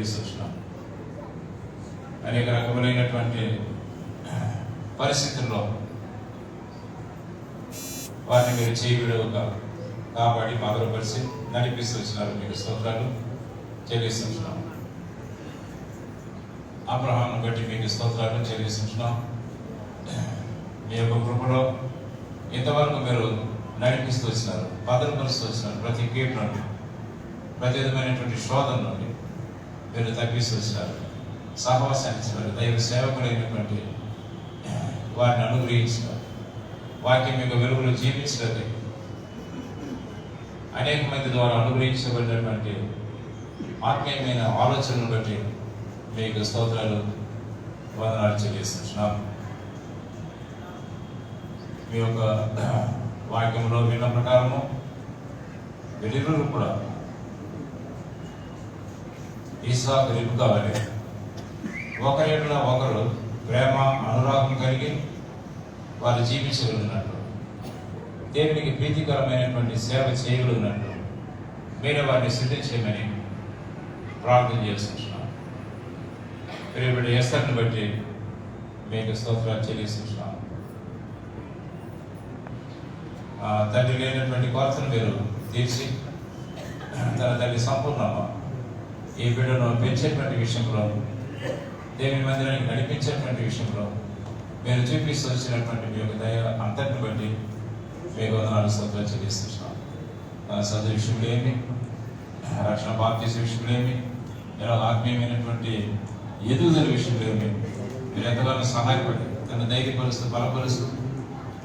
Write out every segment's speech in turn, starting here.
చేస్తున్నాం అనేక రకములైనటువంటి పరిస్థితుల్లో వారిని మీరు చేయి కాబట్టి కాపాడి భద్రపరిచి నడిపిస్తూ వచ్చినారు మీకు స్తోత్రాలు చెల్లిస్తున్నాం అబ్రహాను బట్టి మీకు స్తోత్రాలు చెల్లిస్తున్నాం మీ యొక్క కృపలో ఇంతవరకు మీరు నడిపిస్తూ వచ్చినారు భద్రపరుస్తూ వచ్చినారు ప్రతి కీడు ప్రతి విధమైనటువంటి శోధన నుండి మీరు తప్పిస్తూ వచ్చినారు సహవాసాన్ని దైవ సేవకులైనటువంటి వారిని అనుగ్రహించినారు వాక్యం యొక్క వెలుగులు జీవించినది అనేక మంది ద్వారా అనుగ్రహించబడినటువంటి ఆత్మీయమైన ఆలోచనను బట్టి మీకు స్తోత్రాలు వందనాలు చెల్లిస్తున్నాం. మీ యొక్క వాక్యంలో విన్న ప్రకారము వెలుగులు కూడా ఇసాకు రిపుగా వలె ఒకరిలో ఒకరు ప్రేమ అనురాగం కలిగి వారు జీవించగలిగినట్లు దేవునికి ప్రీతికరమైనటువంటి సేవ చేయగలిగినట్లు మీరే వారిని సిద్ధం చేయమని ప్రార్థన చేస్తున్నాం. ప్రియబడి ఎస్తర్ని బట్టి మీకు స్తోత్రాలు చెల్లిస్తున్నాం. తండ్రి లేనటువంటి కొరతను మీరు తీర్చి తన తల్లి సంపూర్ణమా? ఈ బిడ్డను పెంచేటువంటి విషయంలో దేవుని మందిరానికి నడిపించేటువంటి విషయంలో మీరు చూపిస్తూ వచ్చినటువంటి మీ యొక్క దయ అంతటిని బట్టి మీకు వందనాలు స్తోత్రాలు చెల్లిస్తున్నాం. చదువు విషయంలో ఏమి రక్షణ బాప్తీస విషయంలో ఏమి ఇలా ఆత్మీయమైనటువంటి ఎదుగుదల విషయంలో ఏమి మీరు ఎంతగానో సహాయపడి తన ధైర్యపరుస్తూ బలపరుస్తూ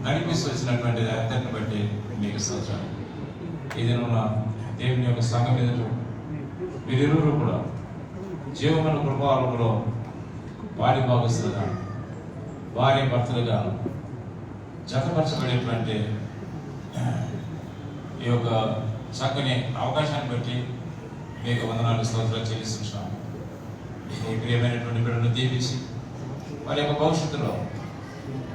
నడిపిస్తూ వచ్చినటువంటి అంతటిని బట్టి మీకు స్తోత్రాలు. ఇది నా దేవుని యొక్క సంఘం ఎదురు మీరిరువురు కూడా జీవమైన కృపాలంలో వారి భాగస్తులుగా వారి భర్తలుగా జతపరచబడేటువంటి ఈ యొక్క చక్కని అవకాశాన్ని బట్టి మీకు వందనాలు స్తోత్రాలు చెల్లిస్తున్నాము ఈ ప్రియమైనటువంటి బిడ్డను దీవించి వారి యొక్క భవిష్యత్తులో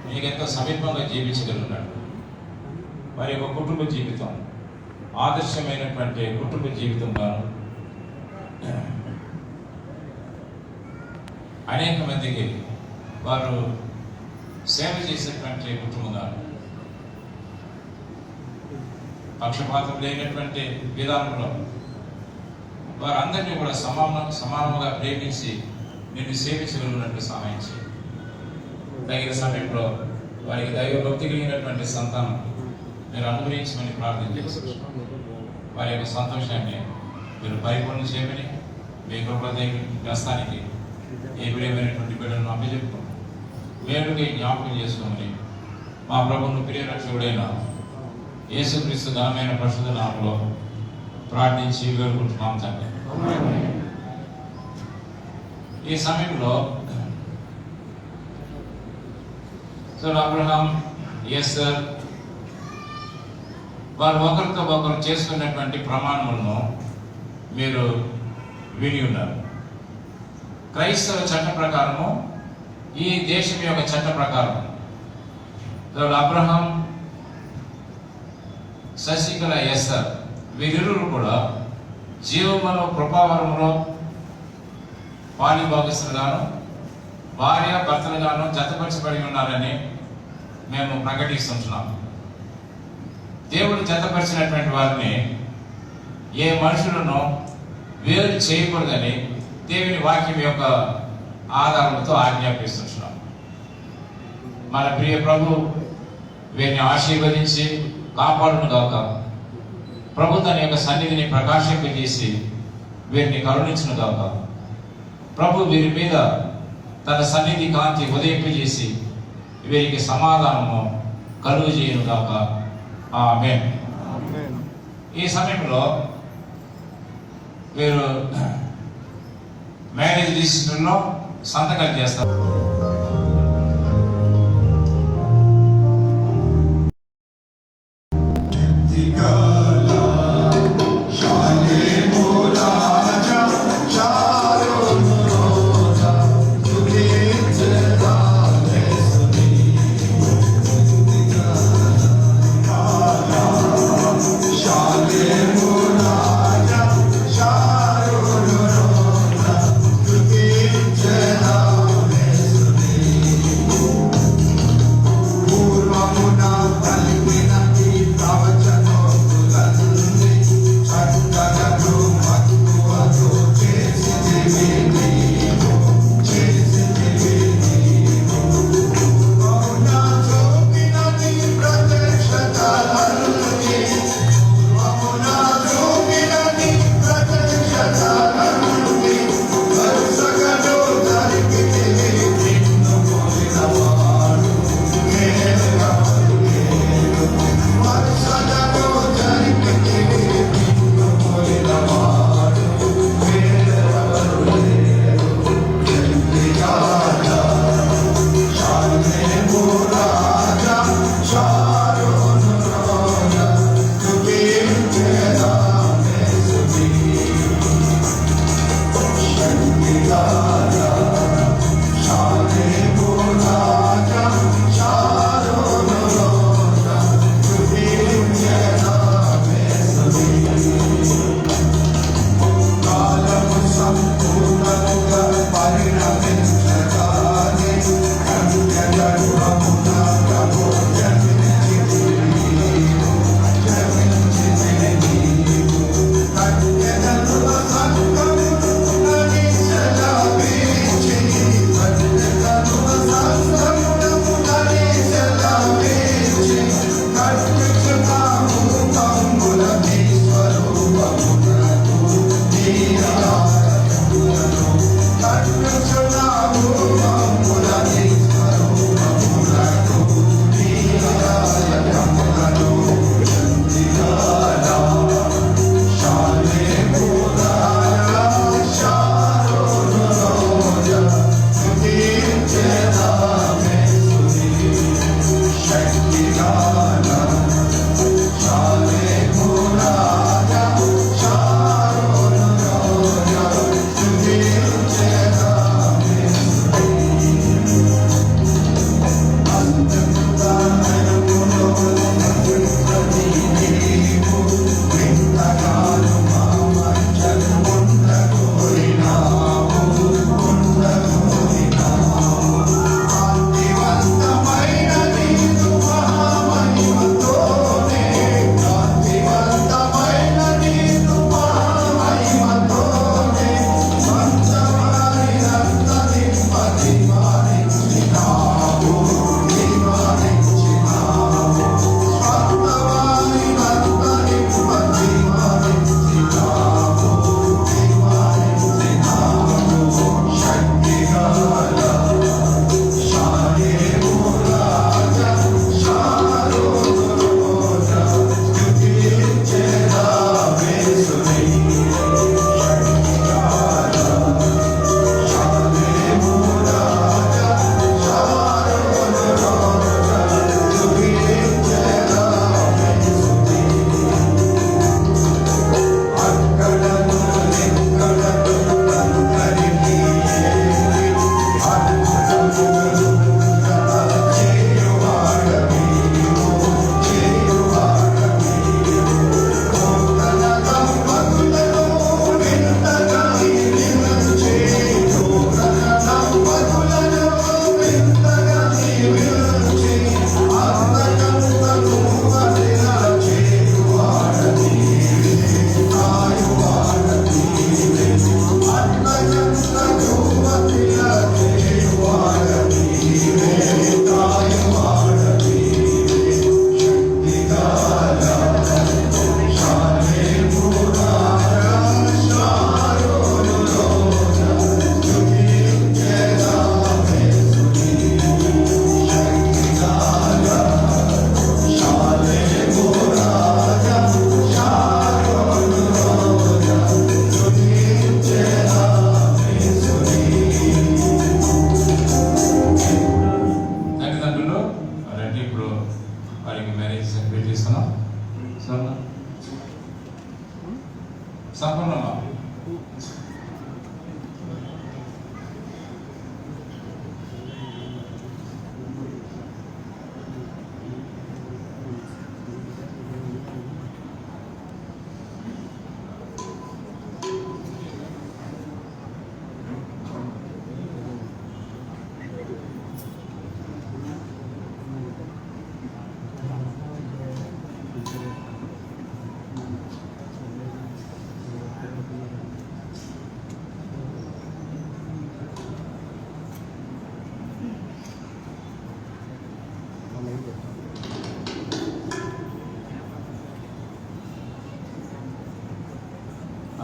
మీకు ఎంతో సమీపంగా జీవించగలుగుతాడు వారి యొక్క కుటుంబ జీవితం ఆదర్శమైనటువంటి కుటుంబ జీవితం జీవితంగాను అనేక మందికి వారు సేవ చేసేటువంటి కుటుంబంగా పక్షపాతం లేనటువంటి విధానంలో వారందరినీ కూడా సమాన సమానంగా ప్రేమించి నిన్ను సేవించగలిగినట్టు సహాయం చేయి. తగిన సమయంలో వారికి దైవ భక్తి కలిగినటువంటి సంతానం మీరు అనుగ్రహించమని ప్రార్థన చేస్తారు వారి యొక్క సంతోషాన్ని మీరు పరిపూర్ణ చేయమని మీ కృప వ్యస్తానికి ఏ ప్రియమైనటువంటి బిడ్డలను అప్పచెప్పుకున్నాం వేడుకై జ్ఞాపకం చేసుకోమని మా ప్రభువును ప్రియరక్షకుడైన యేసుక్రీస్తు ఘనమైన పరిశుద్ధ నామలో ప్రార్థించి వేడుకుంటున్నాం తండ్రి. ఈ సమయంలో సో అబ్రహాం ఎస్ సార్ వారు ఒకరితో ఒకరు చేసుకున్నటువంటి ప్రమాణములను మీరు విని ఉన్నారు. క్రైస్తవ చట్ట ప్రకారము ఈ దేశం యొక్క చట్ట ప్రకారం. అబ్రహాం శశికళ ఎస్ఆర్ వీరిరువురు కూడా జీవములో కృపావరంలో పాలి భాగస్తులుగాను భార్య భర్తలుగాను జతపరచబడి ఉన్నారని మేము ప్రకటిస్తున్నాం దేవుడు జతపరిచినటువంటి వారిని ఏ మనుషులను వేరు చేయకూడదని దేవుని వాక్యం యొక్క ఆధారంతో ఆజ్ఞాపిస్తున్నాం మన ప్రియ ప్రభు వీరిని ఆశీర్వదించి కాపాడును గాక. ప్రభు తన యొక్క సన్నిధిని ప్రకాశింపజేసి వీరిని కరుణించును గాక. ప్రభు వీరి మీద తన సన్నిధి కాంతి ఉదయింపజేసి వీరికి సమాధానము కలుగు చేయను గాక ఆమె ఈ సమయంలో మీరు మ్యారేజ్ రిజిస్టర్లో సంతకాలు చేస్తారు. Shalom,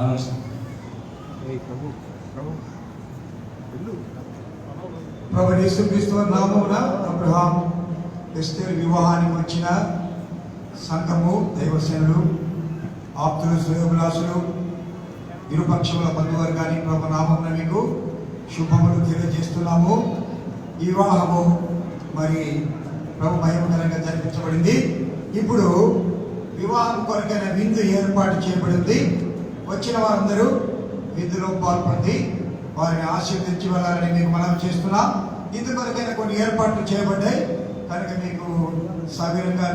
అనౌన్స్ ప్రభు యేసుక్రీస్తు నామమున అబ్రహాం ఎస్తేర్ వివాహానికి వచ్చిన సంఘము దైవసేనులు ఆప్తులు శ్రేయోభిలాసులు ఇరుపక్షముల బంధువర్గాన్ని ప్రభు నామమున మీకు శుభములు తెలియజేస్తున్నాము. ఈ వివాహము మరి ప్రభు మహిమకరంగా జరిపించబడింది. ఇప్పుడు వివాహం కొరకైన విందు ఏర్పాటు చేయబడింది. వచ్చిన వారందరూ విందులో పాల్పొంది వారిని ఆశీర్వదించి వెళ్ళాలని మీకు మనం చేస్తున్నాం. ఇందుకొరకైనా కొన్ని ఏర్పాట్లు చేయబడ్డాయి. కనుక మీకు సవిరంగా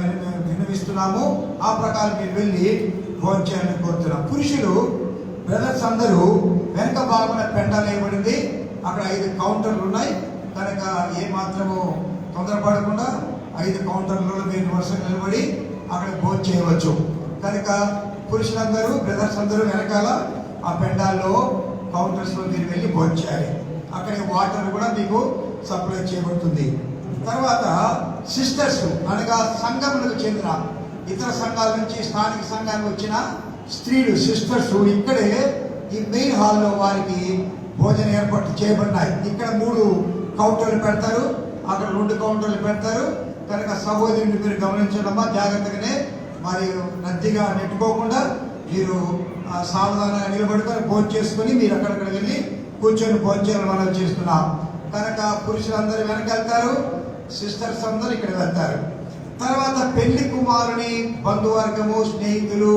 విన్నవిస్తున్నాము ఆ ప్రకారం మీరు వెళ్ళి భోజనం చేయాలని కోరుతున్నాం. పురుషులు బ్రదర్స్ అందరూ వెనక భాగమైన పెండాలు వేయబడింది అక్కడ ఐదు కౌంటర్లు ఉన్నాయి. కనుక ఏ మాత్రము తొందరపడకుండా ఐదు కౌంటర్లలో మీరు వరుసగా నిలబడి అక్కడ భోజనం చేయవచ్చు. కనుక పురుషులందరూ బ్రదర్స్ అందరూ వెనకాల ఆ పెండాల్లో కౌంటర్స్లో మీరు వెళ్ళి భోజనం చేయాలి. అక్కడ వాటర్ కూడా మీకు సప్లై చేయబడుతుంది. తర్వాత సిస్టర్స్ అనగా సంఘములకు చెందిన ఇతర సంఘాల నుంచి స్థానిక సంఘానికి వచ్చిన స్త్రీలు సిస్టర్స్ ఇక్కడే ఈ మెయిన్ హాల్లో వారికి భోజన ఏర్పాట్లు చేయబడినాయి. ఇక్కడ మూడు కౌంటర్లు పెడతారు. అక్కడ రెండు కౌంటర్లు పెడతారు. కనుక సహోదరుని మీరు గమనించడమా జాగ్రత్తగానే మరి రద్దీగా నెట్టుకోకుండా మీరు ఆ, నిలబడుకొని భోజనం చేసుకుని మీరు అక్కడక్కడ వెళ్ళి కూర్చొని భోజనం మనం చేస్తున్నాం. కనుక పురుషులందరూ వెనకెళ్తారు సిస్టర్స్ అందరూ ఇక్కడ వెళ్తారు. తర్వాత పెళ్ళి కుమారుని బంధువర్గము స్నేహితులు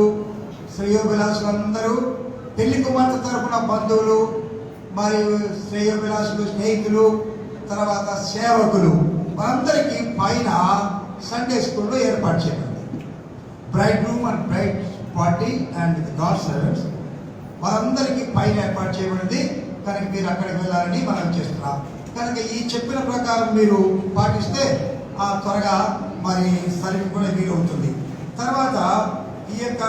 శ్రేయోభిలాసులు అందరూ పెళ్ళి కుమార్తె తరఫున బంధువులు మరియు శ్రేయోభిలాసులు స్నేహితులు తర్వాత సేవకులు మనందరికీ పైన సండే స్కూల్లో ఏర్పాటు చేయబడింది bride room and bride party and god servants వారందరికీ పైన ఏర్పాటు చేయబడింది. కనుక మీరు అక్కడికి వెళ్ళాలని మనం చేస్తున్నాం. కనుక ఈ చెప్పిన ప్రకారం మీరు పాటిస్తే ఆ త్వరగా మరి సర్వీస్ కూడా వీలు అవుతుంది. తర్వాత ఈ యొక్క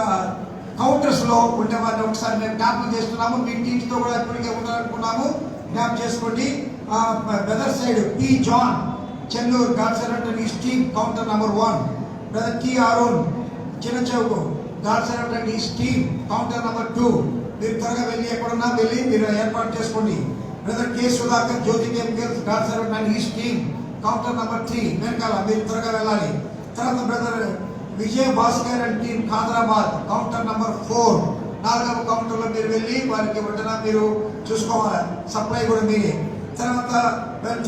కౌంటర్స్లో ఉండేవారిని ఒకసారి మేము జ్ఞాపకం చేస్తున్నాము. మీ టీంతో కూడా ఇప్పటికే ఉండాలనుకున్నాము. జ్ఞాపకం చేసుకోండి. Brother side P John Chennur god servant and his team counter number one brother T Arun Chinna Chowk god servant counter number two. మీరు త్వరగా వెళ్ళి ఎక్కడున్నా వెళ్ళి మీరు ఏర్పాటు చేసుకోండి. Brother K Sudhakar Jyothi chemicals god servant and his counter number three. వెనకాల మీరు త్వరగా వెళ్ళాలి. తర్వాత brother Vijaya Bhaskar and team Khadarabad counter number four. నాలుగవ కౌంటర్లో మీరు వెళ్ళి వారికి వెంటనే మీరు చూసుకోవాలి సప్లై కూడా మీరే. తర్వాత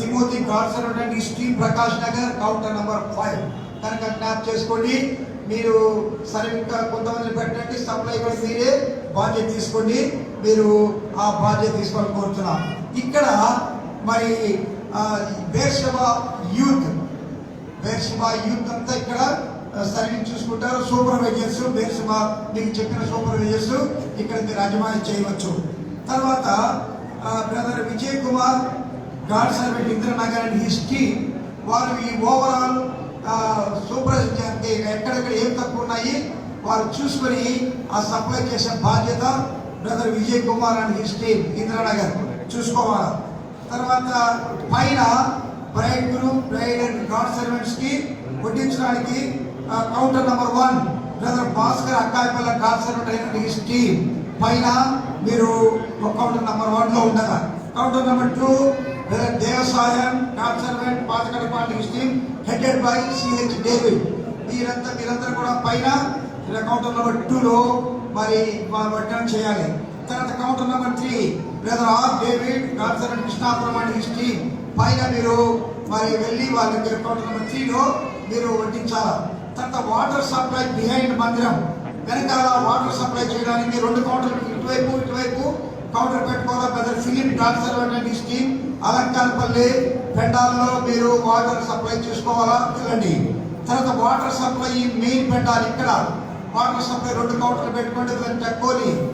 Timothy god servant and his Prakash Nagar counter number five. కనుక ట్యాప్ చేసుకోండి. మీరు సరే ఇంకా కొంతమంది పెట్టండి సప్లై కూడా మీరే బాధ్యత తీసుకోండి మీరు ఆ బాధ్యత తీసుకోవాలని కోరుతున్నాం. ఇక్కడ మరి బేర్షబ యూత్ బేర్షబ యూత్ అంతా ఇక్కడ సర్వీస్ చూసుకుంటారు సూపర్వైజర్స్ బేర్షబ మీకు చెప్పిన సూపర్వైజర్స్ ఇక్కడ మీరు అజమాయి చేయవచ్చు. తర్వాత brother Vijay Kumar god servant Indranagar and history వారు ఈ ఓవరాల్ సూపర్ అంటే ఎక్కడెక్కడ ఏం తక్కువ ఉన్నాయి వారు చూసుకొని ఆ సప్లై చేసే బాధ్యత brother Vijay Kumar and his team Indranagar. చూసుకోవాలి. తర్వాత పైన bride groom bride and god సర్వెంట్స్కి వడ్డించడానికి counter number one brother Bhaskar Akkayapalli god servant అయిన హిస్ టీమ్. పైన మీరు కౌంటర్ నెంబర్ వన్లో ఉండగా. Counter number two brother Devasayam god servant Pathakadapati his team headed by CH David మీరంతా మీరందరూ కూడా పైన counter number టూలో మరి వారు చేయాలి. తర్వాత counter number three brother R David godson Krishnapuram and పైన మీరు మరి వెళ్ళి వాళ్ళ దగ్గర కౌంటర్ నెంబర్ త్రీలో మీరు వడ్డించాలి? తర్వాత వాటర్ సప్లై బిహైండ్ మందిరం. వెనకాల వాటర్ సప్లై చేయడానికి రెండు కౌంటర్లు ఇటువైపు ఇటువైపు కౌంటర్ పెట్టుకోవాలి? Brother Philip dancer and his Alankarapalli పెండాల్లో మీరు వాటర్ సప్లై చేసుకోవాలా? వెళ్ళండి తర్వాత వాటర్ సప్లై మెయిన్ పెండాలి ఇక్కడ. వాటర్ సప్లై రెండు కౌంటర్లు పెట్టుకోండి టెక్కోని